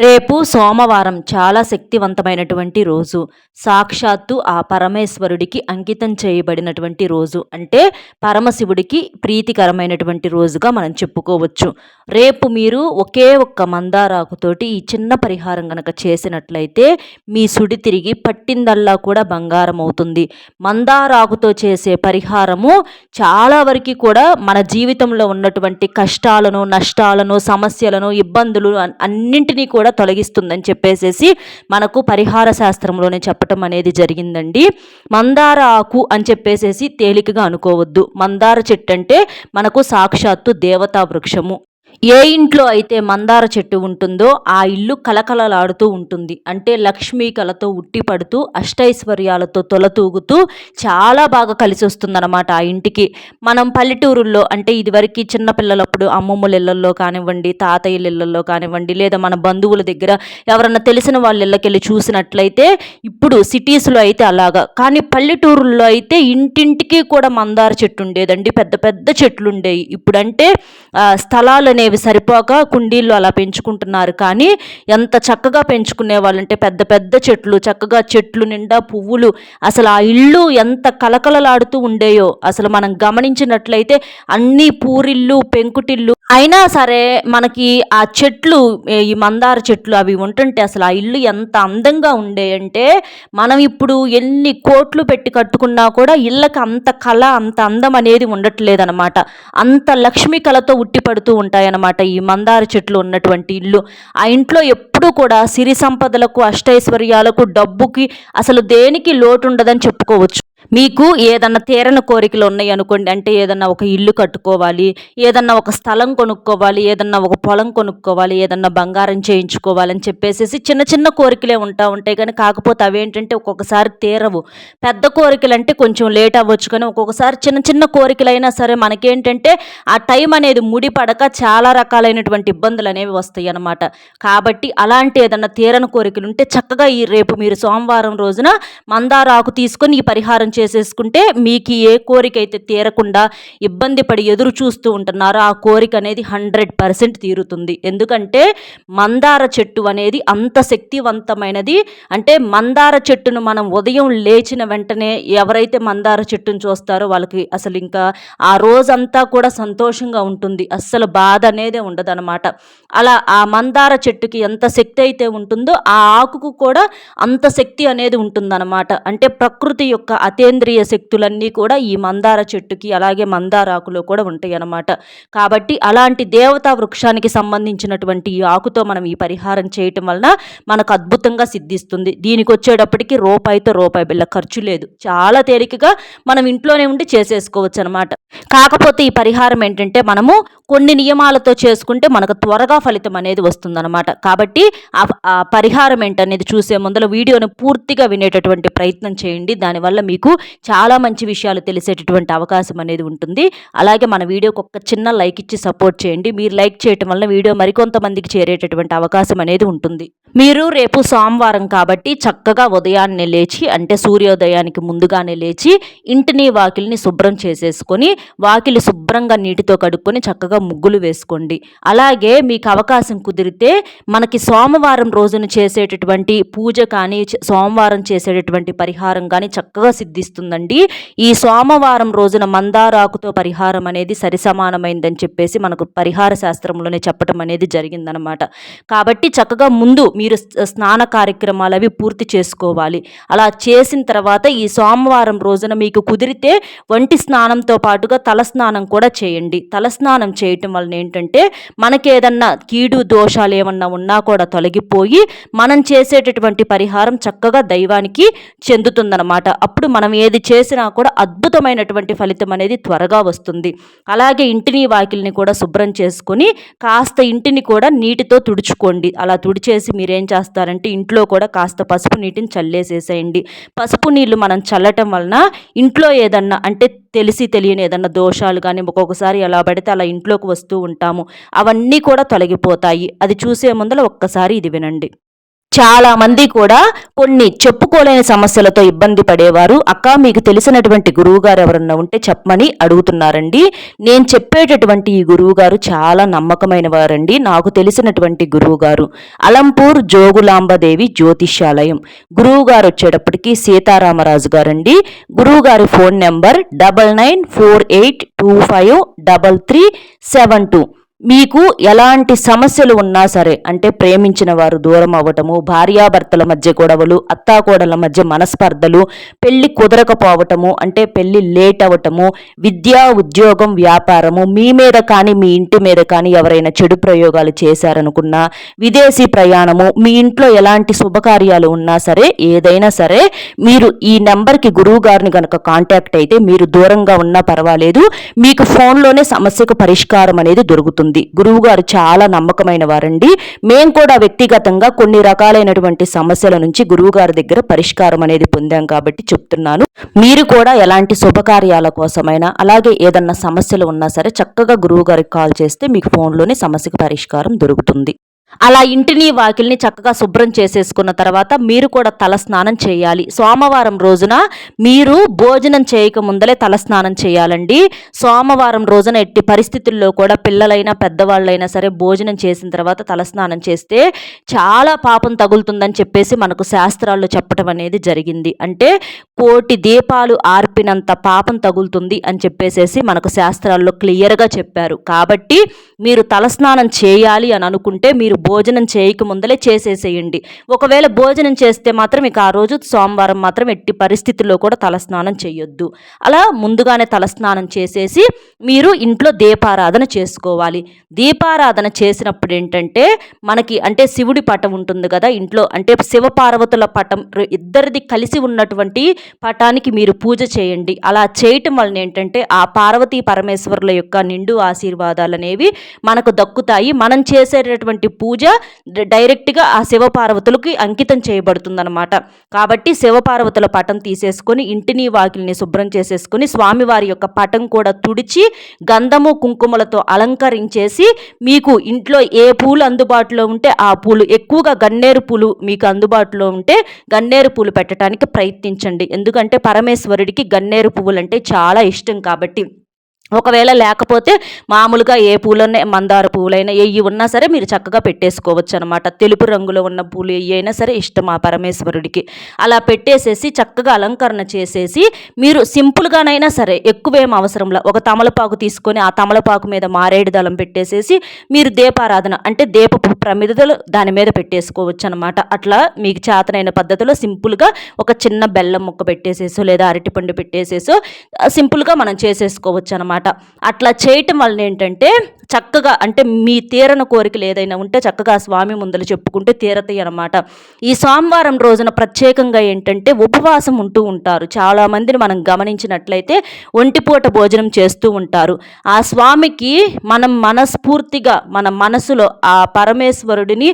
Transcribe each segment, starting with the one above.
రేపు సోమవారం చాలా శక్తివంతమైనటువంటి రోజు. సాక్షాత్తు ఆ పరమేశ్వరుడికి అంకితం చేయబడినటువంటి రోజు. అంటే పరమశివుడికి ప్రీతికరమైనటువంటి రోజుగా మనం చెప్పుకోవచ్చు. రేపు మీరు ఒకే ఒక్క మందారాకుతోటి ఈ చిన్న పరిహారం కనుక చేసినట్లయితే మీ సుడి తిరిగి పట్టిందల్లా కూడా బంగారం అవుతుంది. మందారాకుతో చేసే పరిహారము చాలా వరకు కూడా మన జీవితంలో ఉన్నటువంటి కష్టాలను నష్టాలను సమస్యలను ఇబ్బందులు అన్నింటినీ కూడా కూడా తొలగిస్తుందని చెప్పేసేసి మనకు పరిహార శాస్త్రంలోనే చెప్పటం అనేది జరిగిందండి. మందార ఆకు అని చెప్పేసేసి తేలికగా అనుకోవద్దు. మందార చెట్టు అంటే మనకు సాక్షాత్తు దేవతా వృక్షము. ఏ ఇంట్లో అయితే మందార చెట్టు ఉంటుందో ఆ ఇల్లు కలకలలాడుతూ ఉంటుంది. అంటే లక్ష్మీ కళతో ఉట్టిపడుతూ అష్టైశ్వర్యాలతో తొలతూగుతూ చాలా బాగా కలిసి వస్తుందన్నమాట ఆ ఇంటికి. మనం పల్లెటూరుల్లో అంటే ఇదివరకు చిన్నపిల్లలప్పుడు అమ్మమ్మల ఇళ్ళల్లో కానివ్వండి తాతయ్యల ఇళ్ళల్లో కానివ్వండి లేదా మన బంధువుల దగ్గర ఎవరన్నా తెలిసిన వాళ్ళ ఇళ్ళకెళ్ళి చూసినట్లయితే ఇప్పుడు సిటీస్లో అయితే అలాగా. కానీ పల్లెటూరుల్లో అయితే ఇంటింటికి కూడా మందార చెట్టు ఉండేదండి. పెద్ద పెద్ద చెట్లు ఉండేవి. ఇప్పుడంటే స్థలాలు అనేవి అవి సరిపోక కుండీల్లో అలా పెంచుకుంటున్నారు. కానీ ఎంత చక్కగా పెంచుకునే వాళ్ళంటే పెద్ద పెద్ద చెట్లు చక్కగా చెట్లు నిండా పువ్వులు. అసలు ఆ ఇల్లు ఎంత కలకలలాడుతూ ఉండేయో అసలు మనం గమనించినట్లయితే అన్ని పూరిల్లు పెంకుటిల్లు అయినా సరే మనకి ఆ చెట్లు ఈ మందార చెట్లు అవి ఉంటుంటే అసలు ఆ ఇల్లు ఎంత అందంగా ఉండేయంటే మనం ఇప్పుడు ఎన్ని కోట్లు పెట్టి కట్టుకున్నా కూడా ఇళ్ళకి అంత కళ అంత అందం అనేది ఉండట్లేదనమాట అంత లక్ష్మీ కళతో ఉట్టిపడుతూ ఉంటాయన్నమాట. ఈ మందార చెట్లు ఉన్నటువంటి ఇల్లు. ఆ ఇంట్లో ఎప్పుడూ కూడా సిరి సంపదలకు అష్టైశ్వర్యాలకు డబ్బుకి అసలు దేనికి లోటు ఉండదని చెప్పుకోవచ్చు. మీకు ఏదన్నా తీరని కోరికలు ఉన్నాయి అనుకోండి అంటే ఏదన్నా ఒక ఇల్లు కట్టుకోవాలి ఏదన్నా ఒక స్థలం కొనుక్కోవాలి ఏదన్నా ఒక పొలం కొనుక్కోవాలి ఏదన్నా బంగారం చేయించుకోవాలని చెప్పేసి చిన్న చిన్న కోరికలే ఉంటా ఉంటాయి. కానీ కాకపోతే అవేంటంటే ఒక్కొక్కసారి తీరవు. పెద్ద కోరికలు అంటే కొంచెం లేట్ అవ్వచ్చు. కానీ ఒక్కొక్కసారి చిన్న చిన్న కోరికలైనా సరే మనకేంటంటే ఆ టైం అనేది ముడిపడక చాలా రకాలైనటువంటి ఇబ్బందులు అనేవి వస్తాయి అన్నమాట. కాబట్టి అలాంటి ఏదన్నా తీరని కోరికలు ఉంటే చక్కగా ఈ రేపు మీరు సోమవారం రోజున మందారాకు తీసుకొని ఈ పరిహారం చేసేసుకుంటే మీకు ఏ కోరిక అయితే తీరకుండా ఇబ్బంది పడి ఎదురు చూస్తూ ఉంటున్నారో ఆ కోరిక అనేది హండ్రెడ్ పర్సెంట్ తీరుతుంది. ఎందుకంటే మందార చెట్టు అనేది అంత శక్తివంతమైనది. అంటే మందార చెట్టును మనం ఉదయం లేచిన వెంటనే ఎవరైతే మందార చెట్టును చూస్తారో వాళ్ళకి అసలు ఇంకా ఆ రోజంతా కూడా సంతోషంగా ఉంటుంది. అస్సలు బాధ అనేదే ఉండదన్నమాట. అలా ఆ మందార చెట్టుకి ఎంత శక్తి అయితే ఉంటుందో ఆ ఆకుకు కూడా అంత శక్తి అనేది ఉంటుందన్నమాట. అంటే ప్రకృతి యొక్క అతి అతేంద్రియ శక్తులన్నీ కూడా ఈ మందార చెట్టుకి అలాగే మందార ఆకులో కూడా ఉంటాయి అన్నమాట కాబట్టి అలాంటి దేవతా వృక్షానికి సంబంధించినటువంటి ఈ ఆకుతో మనం ఈ పరిహారం చేయటం వలన మనకు అద్భుతంగా సిద్ధిస్తుంది. దీనికి వచ్చేటప్పటికి రూపాయితో రూపాయి బిళ్ళ ఖర్చు లేదు. చాలా తేలికగా మనం ఇంట్లోనే ఉండి చేసేసుకోవచ్చు అనమాట కాకపోతే ఈ పరిహారం ఏంటంటే మనము కొన్ని నియమాలతో చేసుకుంటే మనకు త్వరగా ఫలితం అనేది వస్తుందన్నమాట. కాబట్టి ఆ పరిహారం ఏంటనేది చూసే ముందర వీడియోని పూర్తిగా వినేటటువంటి ప్రయత్నం చేయండి. దానివల్ల మీకు చాలా మంచి విషయాలు తెలిసేటటువంటి అవకాశం అనేది ఉంటుంది. అలాగే మన వీడియోకి ఒక చిన్న లైక్ ఇచ్చి సపోర్ట్ చేయండి. మీరు లైక్ చేయటం వల్ల వీడియో మరికొంతమందికి చేరేటటువంటి అవకాశం అనేది ఉంటుంది. మీరు రేపు సోమవారం కాబట్టి చక్కగా ఉదయాన్నే లేచి అంటే సూర్యోదయానికి ముందుగానే లేచి ఇంటిని వాకిలిని శుభ్రం చేసేసుకొని వాకిలి శుభ్రంగా నీటితో కడుక్కొని చక్కగా ముగ్గులు వేసుకోండి. అలాగే మీకు అవకాశం కుదిరితే మనకి సోమవారం రోజున చేసేటటువంటి పూజ కానీ సోమవారం చేసేటటువంటి పరిహారం కానీ చక్కగా సిద్ధిస్తుందండి. ఈ సోమవారం రోజున మందారాకుతో పరిహారం అనేది సరిసమానమైందని చెప్పేసి మనకు పరిహార శాస్త్రంలోనే చెప్పడం అనేది జరిగిందనమాట. కాబట్టి చక్కగా ముందు మీరు స్నాన కార్యక్రమాలు అవి పూర్తి చేసుకోవాలి. అలా చేసిన తర్వాత ఈ సోమవారం రోజున మీకు కుదిరితే వంటి స్నానంతో పాటుగా తలస్నానం కూడా చేయండి. తలస్నానం చేయటం వలన ఏంటంటే మనకేదన్నా కీడు దోషాలు ఏమన్నా ఉన్నా కూడా తొలగిపోయి మనం చేసేటటువంటి పరిహారం చక్కగా దైవానికి చెందుతుందనమాట అప్పుడు మనం ఏది చేసినా కూడా అద్భుతమైనటువంటి ఫలితం అనేది త్వరగా వస్తుంది. అలాగే ఇంటిని వాకిల్ని కూడా శుభ్రం చేసుకొని కాస్త ఇంటిని కూడా నీటితో తుడుచుకోండి. అలా తుడిచేసి మీరు చేస్తారంటే ఇంట్లో కూడా కాస్త పసుపు నీటిని చల్లేసేసేయండి. పసుపు నీళ్ళు మనం చల్లటం వలన ఇంట్లో ఏదన్నా అంటే తెలిసి తెలియని ఏదన్నా దోషాలు కానీ ఒక్కొక్కసారి ఎలా పడితే అలా ఇంట్లోకి వస్తూ ఉంటాము. అవన్నీ కూడా తొలగిపోతాయి. అది చూసే ముందర ఒక్కసారి ఇది వినండి. చాలా మంది కూడా కొన్ని చెప్పుకోలేని సమస్యలతో ఇబ్బంది పడేవారు. అక్క మీకు తెలిసినటువంటి గురువు గారు ఎవరన్నా ఉంటే చెప్పమని అడుగుతున్నారండి. నేను చెప్పేటటువంటి ఈ గురువు గారు చాలా నమ్మకమైన వారండి నాకు తెలిసినటువంటి గురువు గారు అలంపూర్ జోగులాంబదేవి జ్యోతిష్యాలయం. గురువు గారు వచ్చేటప్పటికి సీతారామరాజు గారండి. గురువు గారి phone number double nine four eight two five double three seven two. మీకు ఎలాంటి సమస్యలు ఉన్నా సరే అంటే ప్రేమించిన వారు దూరం అవ్వటము భార్యాభర్తల మధ్య గొడవలు అత్తాకోడల మధ్య మనస్పర్ధలు పెళ్ళి కుదరకపోవటము అంటే పెళ్ళి లేట్ అవ్వటము విద్యా ఉద్యోగం వ్యాపారము మీ మీద కానీ మీ ఇంటి మీద కానీ ఎవరైనా చెడు ప్రయోగాలు చేశారనుకున్నా విదేశీ ప్రయాణము మీ ఇంట్లో ఎలాంటి శుభకార్యాలు ఉన్నా సరే ఏదైనా సరే మీరు ఈ నెంబర్కి గురువు గారిని కనుక కాంటాక్ట్ అయితే మీరు దూరంగా ఉన్నా పర్వాలేదు మీకు ఫోన్లోనే సమస్యకు పరిష్కారం అనేది దొరుకుతుంది. ఉంది. గురువు గారు చాలా నమ్మకమైన వారండి మేము కూడా వ్యక్తిగతంగా కొన్ని రకాలైనటువంటి సమస్యల నుంచి గురువు గారి దగ్గర పరిష్కారం అనేది పొందాం కాబట్టి చెప్తున్నాను. మీరు కూడా ఎలాంటి శుభకార్యాల కోసమైనా అలాగే ఏదన్నా సమస్యలు ఉన్నా సరే చక్కగా గురువు గారికి కాల్ చేస్తే మీకు ఫోన్లోనే సమస్యకు పరిష్కారం దొరుకుతుంది. అలా ఇంటిని వాకిల్ని చక్కగా శుభ్రం చేసేసుకున్న తర్వాత మీరు కూడా తల స్నానం చేయాలి. సోమవారం రోజున మీరు భోజనం చేయక ముందలే తల స్నానం చేయాలండి. సోమవారం రోజున ఎట్టి పరిస్థితుల్లో కూడా పిల్లలైనా పెద్దవాళ్ళైనా సరే భోజనం చేసిన తర్వాత తల స్నానం చేస్తే చాలా పాపం తగులుతుందని చెప్పేసి మనకు శాస్త్రాల్లో చెప్పడం అనేది జరిగింది. అంటే కోటి దీపాలు ఆర్పినంత పాపం తగులుతుంది అని చెప్పేసేసి మనకు శాస్త్రాల్లో క్లియర్గా చెప్పారు. కాబట్టి మీరు తలస్నానం చేయాలి అని అనుకుంటే మీరు భోజనం చేయక ముందలే చేసేసేయండి. ఒకవేళ భోజనం చేస్తే మాత్రం ఇక ఆ రోజు సోమవారం మాత్రం ఎట్టి పరిస్థితుల్లో కూడా తలస్నానం చేయొద్దు. అలా ముందుగానే తలస్నానం చేసేసి మీరు ఇంట్లో దీపారాధన చేసుకోవాలి. దీపారాధన చేసినప్పుడు ఏంటంటే మనకి అంటే శివుడి పటం ఉంటుంది కదా ఇంట్లో అంటే శివపార్వతుల పటం ఇద్దరిది కలిసి ఉన్నటువంటి పటానికి మీరు పూజ చేయండి. అలా చేయటం వలన ఏంటంటే ఆ పార్వతీ పరమేశ్వరుల యొక్క నిండు ఆశీర్వాదాలు అనేవి మనకు దక్కుతాయి. మనం చేసేటటువంటి పూజ పూజ డైరెక్ట్గా ఆ శివపార్వతులకి అంకితం చేయబడుతుందన్నమాట. కాబట్టి శివపార్వతుల పటం తీసేసుకొని ఇంటిని వాకిల్ని శుభ్రం చేసేసుకొని స్వామివారి యొక్క పటం కూడా తుడిచి గంధము కుంకుమలతో అలంకరించేసి మీకు ఇంట్లో ఏ పూలు అందుబాటులో ఉంటే ఆ పూలు ఎక్కువగా గన్నేరు పూలు మీకు అందుబాటులో ఉంటే గన్నేరు పూలు పెట్టడానికి ప్రయత్నించండి. ఎందుకంటే పరమేశ్వరుడికి గన్నేరు పువ్వులు అంటే చాలా ఇష్టం కాబట్టి. ఒకవేళ లేకపోతే మామూలుగా ఏ పూలన్నా మందార పూలైనా ఏవి ఉన్నా సరే మీరు చక్కగా పెట్టేసుకోవచ్చు అనమాట తెలుపు రంగులో ఉన్న పూలు ఏ అయినా సరే ఇష్టం ఆ పరమేశ్వరుడికి. అలా పెట్టేసేసి చక్కగా అలంకరణ చేసేసి మీరు సింపుల్గానైనా సరే ఎక్కువేం అవసరంలా ఒక తమలపాకు తీసుకొని ఆ తమలపాకు మీద మారేడు దళం పెట్టేసేసి మీరు దీపారాధన అంటే దీపపు ప్రమిదలు దాని మీద పెట్టేసుకోవచ్చు అనమాట అట్లా మీకు చేతనైన పద్ధతిలో సింపుల్గా ఒక చిన్న బెల్లం ముక్క పెట్టేసేసో లేదా అరటిపండు పెట్టేసేసో సింపుల్గా మనం చేసేసుకోవచ్చు అనమాట అనమాట అట్లా చేయటం వలన ఏంటంటే చక్కగా అంటే మీ తీరన కోరికలు ఏదైనా ఉంటే చక్కగా స్వామి ముందలు చెప్పుకుంటే తీరతాయి అనమాట ఈ సోమవారం రోజున ప్రత్యేకంగా ఏంటంటే ఉపవాసం ఉంటూ ఉంటారు. చాలామందిని మనం గమనించినట్లయితే ఒంటిపూట భోజనం చేస్తూ ఉంటారు. ఆ స్వామికి మనం మనస్ఫూర్తిగా మన మనసులో ఆ పరమేశ్వరుడిని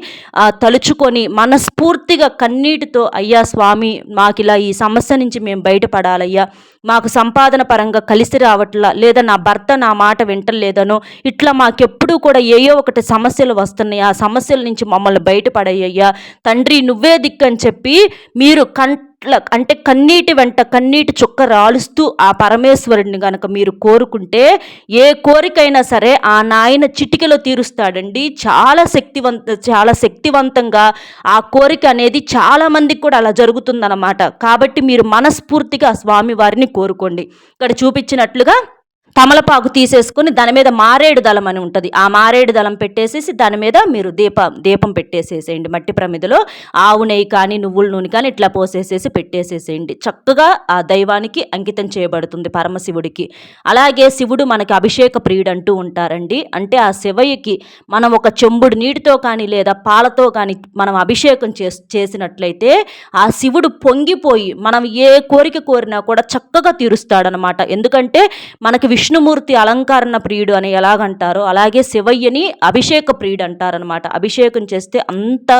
తలుచుకొని మనస్ఫూర్తిగా కన్నీటితో అయ్యా స్వామి మాకు ఇలా ఈ సమస్య నుంచి మేము బయటపడాలయ్యా. మాకు సంపాదన పరంగా కలిసి రావట్లా లేదా నా భర్త నా మాట వింటలేదనో ఇట్లా మాకెప్పుడు కూడా ఏయో ఒకటి సమస్యలు వస్తున్నాయి. ఆ సమస్యల నుంచి మమ్మల్ని బయటపడయ్యా తండ్రి నువ్వే దిక్కని చెప్పి మీరు కన్ అంటే కన్నీటి వెంట కన్నీటి చుక్క రాలుస్తూ ఆ పరమేశ్వరుడిని కనుక మీరు కోరుకుంటే ఏ కోరికైనా సరే ఆ నాయన చిటికలో తీరుస్తాడండి. చాలా శక్తివంత చాలా శక్తివంతంగా ఆ కోరిక అనేది చాలా మందికి కూడా అలా జరుగుతుందన్నమాట. కాబట్టి మీరు మనస్ఫూర్తిగా స్వామి వారిని కోరుకోండి. ఇక్కడ చూపించినట్లుగా తమలపాకు తీసేసుకుని దాని మీద మారేడు దళం అని ఉంటుంది. ఆ మారేడు దళం పెట్టేసేసి దాని మీద మీరు దీప దీపం పెట్టేసేసేయండి. మట్టి ప్రమిదలో ఆవు నెయ్యి కానీ నువ్వుల నూనె కానీ ఇట్లా పోసేసేసి పెట్టేసేసేయండి. చక్కగా ఆ దైవానికి అంకితం చేయబడుతుంది పరమశివుడికి. అలాగే శివుడు మనకి అభిషేక ప్రియుడు అంటూ ఉంటారండి. అంటే ఆ శివయ్యకి మనం ఒక చెంబుడు నీటితో కానీ లేదా పాలతో కానీ మనం అభిషేకం చేసినట్లయితే ఆ శివుడు పొంగిపోయి మనం ఏ కోరిక కోరినా కూడా చక్కగా తీరుస్తాడనమాట ఎందుకంటే మనకి విష్ణుమూర్తి అలంకరణ ప్రియుడు అని ఎలాగంటారో అలాగే శివయ్యని అభిషేక ప్రియుడు అంటారనమాట అభిషేకం చేస్తే అంత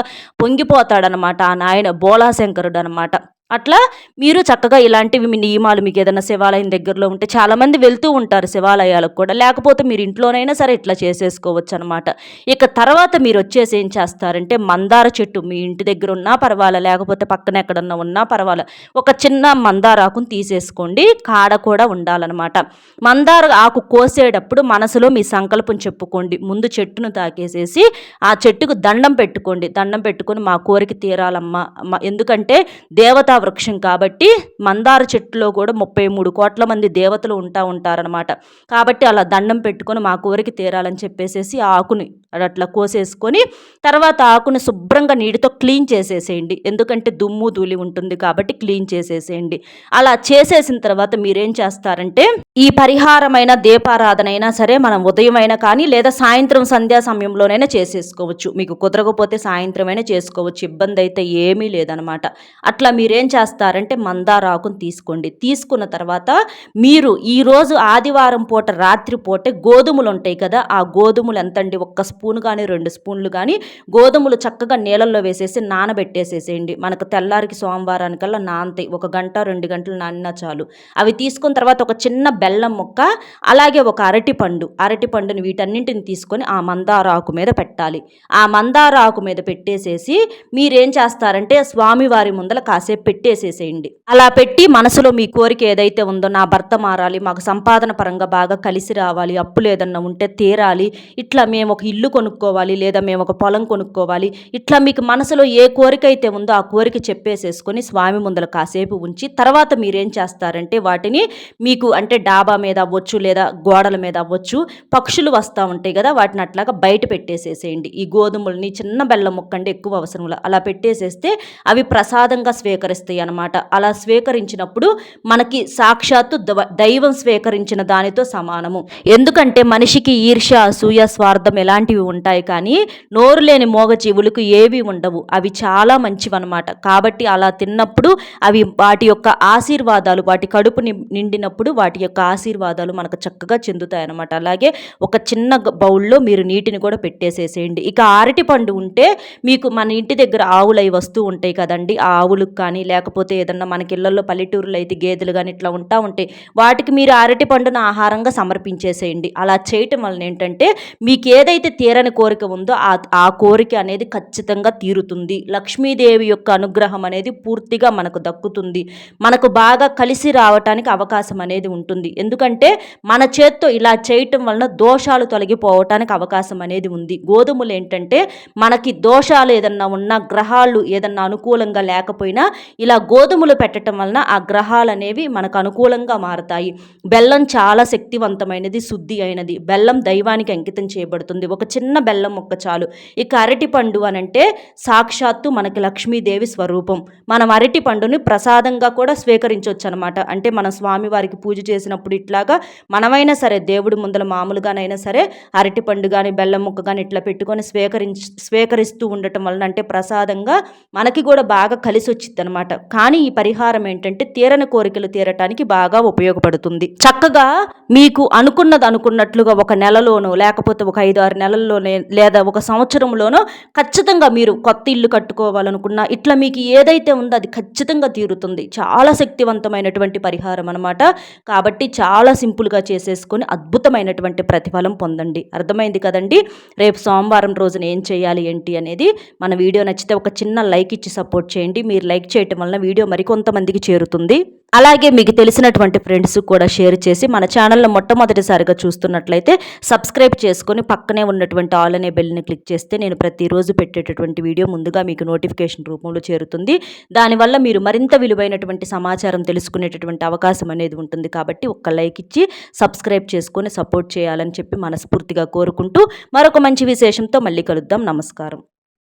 పొంగిపోతాడనమాట ఆ నాయన బోలాశంకరుడు అనమాట అట్లా మీరు చక్కగా ఇలాంటివి మీ నియమాలు మీకు ఏదైనా శివాలయం దగ్గరలో ఉంటే చాలామంది వెళ్తూ ఉంటారు శివాలయాలకు కూడా. లేకపోతే మీరు ఇంట్లోనైనా సరే ఇట్లా చేసేసుకోవచ్చు అనమాట ఇక తర్వాత మీరు వచ్చేసి ఏం చేస్తారంటే మందార చెట్టు మీ ఇంటి దగ్గర ఉన్నా పర్వాలే లేకపోతే పక్కన ఎక్కడన్నా ఉన్నా పర్వాలే. ఒక చిన్న మందార ఆకును తీసేసుకోండి కాడ కూడా ఉండాలన్నమాట. మందార ఆకు కోసేటప్పుడు మనసులో మీ సంకల్పం చెప్పుకోండి. ముందు చెట్టును తాకేసేసి ఆ చెట్టుకు దండం పెట్టుకోండి. దండం పెట్టుకొని మా కోరిక తీరాలమ్మా. ఎందుకంటే దేవత వృక్షం కాబట్టి మందార చెట్టులో కూడా ముప్పై మూడు కోట్ల మంది దేవతలు ఉంటా ఉంటారనమాట కాబట్టి అలా దండం పెట్టుకొని మా కోరిక తీరాలని చెప్పేసేసి ఆకుని అట్లా కోసేసుకొని తర్వాత ఆకుని శుభ్రంగా నీటితో క్లీన్ చేసేసేయండి. ఎందుకంటే దుమ్ము ధూళి ఉంటుంది కాబట్టి క్లీన్ చేసేసేయండి. అలా చేసేసిన తర్వాత మీరేం చేస్తారంటే ఈ పరిహారమైన దీపారాధన అయినా సరే మనం ఉదయం అయినా కానీ లేదా సాయంత్రం సంధ్యా సమయంలోనైనా చేసేసుకోవచ్చు. మీకు కుదరకపోతే సాయంత్రం అయినా చేసుకోవచ్చు. ఇబ్బంది అయితే ఏమీ లేదనమాట అట్లా మీరేం ఏం చేస్తారంటే మందారాకును తీసుకోండి. తీసుకున్న తర్వాత మీరు ఈరోజు ఆదివారం పూట రాత్రి పూటే గోధుమలు ఉంటాయి కదా ఆ గోధుమలు ఎంతండి? ఒక్క స్పూన్ కానీ రెండు స్పూన్లు కానీ గోధుమలు చక్కగా నీళ్ళల్లో వేసేసి నానబెట్టేసేసేయండి. మనకు తెల్లారికి సోమవారానికల్లా నానతాయి. ఒక గంట రెండు గంటలు నానినా చాలు. అవి తీసుకున్న తర్వాత ఒక చిన్న బెల్లం ముక్క అలాగే ఒక అరటి పండు అరటి పండుని వీటన్నింటిని తీసుకొని ఆ మందార ఆకు మీద పెట్టాలి. ఆ మందార ఆకు మీద పెట్టేసేసి మీరేం చేస్తారంటే స్వామివారి ముందల కాసేపు పెట్టేసేసేయండి. అలా పెట్టి మనసులో మీ కోరిక ఏదైతే ఉందో నా భర్త మారాలి మాకు సంపాదన పరంగా బాగా కలిసి రావాలి అప్పులు ఏదన్నా ఉంటే తీరాలి ఇట్లా మేము ఒక ఇల్లు కొనుక్కోవాలి లేదా మేము ఒక పొలం కొనుక్కోవాలి ఇట్లా మీకు మనసులో ఏ కోరిక అయితే ఉందో ఆ కోరిక చెప్పేసేసుకొని స్వామి ముందర కాసేపు ఉంచి తర్వాత మీరేం చేస్తారంటే వాటిని మీకు అంటే డాబా మీద అవ్వచ్చు లేదా గోడల మీద అవ్వచ్చు పక్షులు వస్తూ ఉంటాయి కదా వాటిని అట్లాగా బయట పెట్టేసేసేయండి. ఈ గోధుమల్ని చిన్న బెల్లం ముక్కండి ఎక్కువ అవసరం అలా పెట్టేసేస్తే అవి ప్రసాదంగా స్వీకరిస్తాయి. అనమాట అలా స్వీకరించినప్పుడు మనకి సాక్షాత్తు దైవం స్వీకరించిన దానితో సమానము. ఎందుకంటే మనిషికి ఈర్ష అసూయ స్వార్థం ఎలాంటివి ఉంటాయి కానీ నోరు లేని మోగజీవులకు ఏవి ఉండవు. అవి చాలా మంచివన్నమాట. కాబట్టి అలా తిన్నప్పుడు అవి వాటి యొక్క ఆశీర్వాదాలు వాటి కడుపు నిండినప్పుడు వాటి యొక్క ఆశీర్వాదాలు మనకు చక్కగా చెందుతాయి అన్నమాట అలాగే ఒక చిన్న బౌల్లో మీరు నీటిని కూడా పెట్టేసేసేయండి. ఇక అరటి పండు ఉంటే మీకు మన ఇంటి దగ్గర ఆవులు అవి వస్తూ ఉంటాయి కదండి. ఆ ఆవులకు కానీ లేకపోతే ఏదన్నా మనకి ఇళ్ళలో పల్లెటూరులో అయితే గేదెలు కానీ ఇట్లా ఉంటా ఉంటాయి వాటికి మీరు అరటి పండును ఆహారంగా సమర్పించేసేయండి. అలా చేయటం వలన ఏంటంటే మీకు ఏదైతే తీరని కోరిక ఉందో ఆ ఆ కోరిక అనేది ఖచ్చితంగా తీరుతుంది. లక్ష్మీదేవి యొక్క అనుగ్రహం అనేది పూర్తిగా మనకు దక్కుతుంది. మనకు బాగా కలిసి రావటానికి అవకాశం అనేది ఉంటుంది. ఎందుకంటే మన చేత్తో ఇలా చేయటం వలన దోషాలు తొలగిపోవటానికి అవకాశం అనేది ఉంది. గోధుమలు ఏంటంటే మనకి దోషాలు ఏదన్నా ఉన్నా గ్రహాలు ఏదన్నా అనుకూలంగా లేకపోయినా ఇలా గోధుమలు పెట్టడం వలన ఆ గ్రహాలు అనేవి మనకు అనుకూలంగా మారతాయి. బెల్లం చాలా శక్తివంతమైనది శుద్ధి అయినది. బెల్లం దైవానికి అంకితం చేయబడుతుంది. ఒక చిన్న బెల్లం మొక్క చాలు. ఇక అరటి పండు అని అంటే సాక్షాత్తు మనకి లక్ష్మీదేవి స్వరూపం. మనం అరటి పండుని ప్రసాదంగా కూడా స్వీకరించవచ్చు అనమాట అంటే మన స్వామివారికి పూజ చేసినప్పుడు ఇట్లాగా మనమైనా సరే దేవుడి ముందల మామూలుగానైనా సరే అరటి పండు కానీ బెల్లం ముక్క కానీ ఇట్లా పెట్టుకొని స్వీకరించి స్వీకరిస్తూ ఉండటం వలన అంటే ప్రసాదంగా మనకి కూడా బాగా కలిసి వచ్చింది అనమాట కానీ ఈ పరిహారం ఏంటంటే తీరని కోరికలు తీరటానికి బాగా ఉపయోగపడుతుంది. చక్కగా మీకు అనుకున్నది అనుకున్నట్లుగా ఒక నెలలోనో లేకపోతే ఒక ఐదు ఆరు నెలల్లోనే లేదా ఒక సంవత్సరంలోనో ఖచ్చితంగా మీరు కొత్త ఇల్లు కట్టుకోవాలనుకున్నా ఇట్లా మీకు ఏదైతే ఉందో అది ఖచ్చితంగా తీరుతుంది. చాలా శక్తివంతమైనటువంటి పరిహారం అనమాట కాబట్టి చాలా సింపుల్గా చేసేసుకొని అద్భుతమైనటువంటి ప్రతిఫలం పొందండి. అర్థమైంది కదండి? రేపు సోమవారం రోజున ఏం చేయాలి ఏంటి అనేది మన వీడియో నచ్చితే ఒక చిన్న లైక్ ఇచ్చి సపోర్ట్ చేయండి. మీరు లైక్ చేయటం వలన వీడియో మరికొంతమందికి చేరుతుంది. అలాగే మీకు తెలిసినటువంటి ఫ్రెండ్స్ కూడా షేర్ చేసి మన ఛానల్లో మొట్టమొదటిసారిగా చూస్తున్నట్లయితే సబ్స్క్రైబ్ చేసుకొని పక్కనే ఉన్నటువంటి ఆల్ అనే బెల్ని క్లిక్ చేస్తే నేను ప్రతిరోజు పెట్టేటటువంటి వీడియో ముందుగా మీకు నోటిఫికేషన్ రూపంలో చేరుతుంది. దానివల్ల మీరు మరింత విలువైనటువంటి సమాచారం తెలుసుకునేటటువంటి అవకాశం అనేది ఉంటుంది. కాబట్టి ఒక్క లైక్ ఇచ్చి సబ్స్క్రైబ్ చేసుకొని సపోర్ట్ చేయాలని చెప్పి మనస్ఫూర్తిగా కోరుకుంటూ మరొక మంచి విశేషంతో మళ్ళీ కలుద్దాం. నమస్కారం.